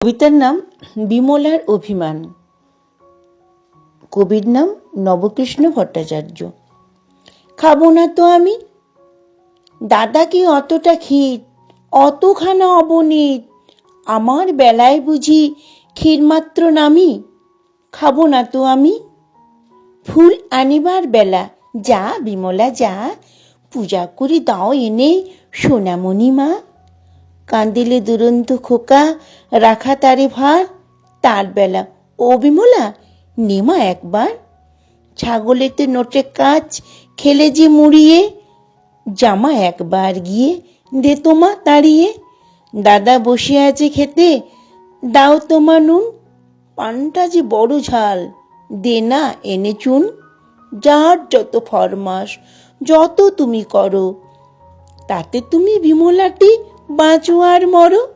কবিতার নাম বিমলার অভিমান। কবির নাম নবকৃষ্ণ ভট্টাচার্য। খাব না তো আমি। দাদা কি অতটা ক্ষীর? অতখানা অবনীত। আমার বেলায় বুঝি ক্ষীর মাত্র নামি। খাব না তো আমি। ফুল আনিবার বেলা যা বিমলা যা, পূজা করি দাও এনে সোনামণি মা। কান্দিলে দুরন্ত খোকা, রাখা তারে ভার, তার বেলা। ও বিমলা, নেমা একবার। ছাগলেতে নোটে কাজ, খেলে যে মুড়িয়ে। জামা একবার গিয়ে দে তোমা তাড়িয়ে। দাদা বসে আছে খেতে, দাও তোমা নুন। পানটা যে বড় ঝাল, দে না এনে চুন। যার যত ফরমাস যত তুমি করো, তাতে তুমি বিমলাটি বাঁচো আর মরো।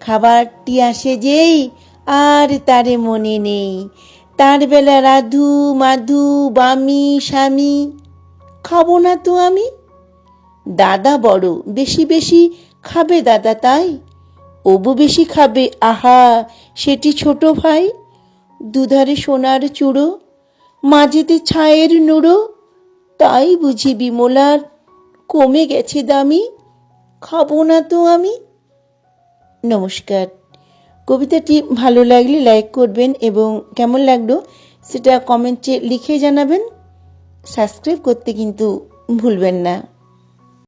খাবারটি আসে যেই আর তারে মনে নেই। তার বেলা রাধু, মাধু, বামি, স্বামী। খাব না তো আমি? দাদা বড়, বেশি বেশি খাবে দাদা তাই? অবু বেশি খাবে, আহা, সেটি ছোট ভাই। দুধারে সোনার চূড়ো, মাঝেতে ছায়ের নুড়ো। তাই বুঝি বিমলার কমে গেছে দামি। খাব না তো আমি। নমস্কার। কবিতাটি ভালো লাগলে লাইক করবেন এবং কেমন লাগল সেটা কমেন্টে লিখে জানাবেন। সাবস্ক্রাইব করতে কিন্তু ভুলবেন না।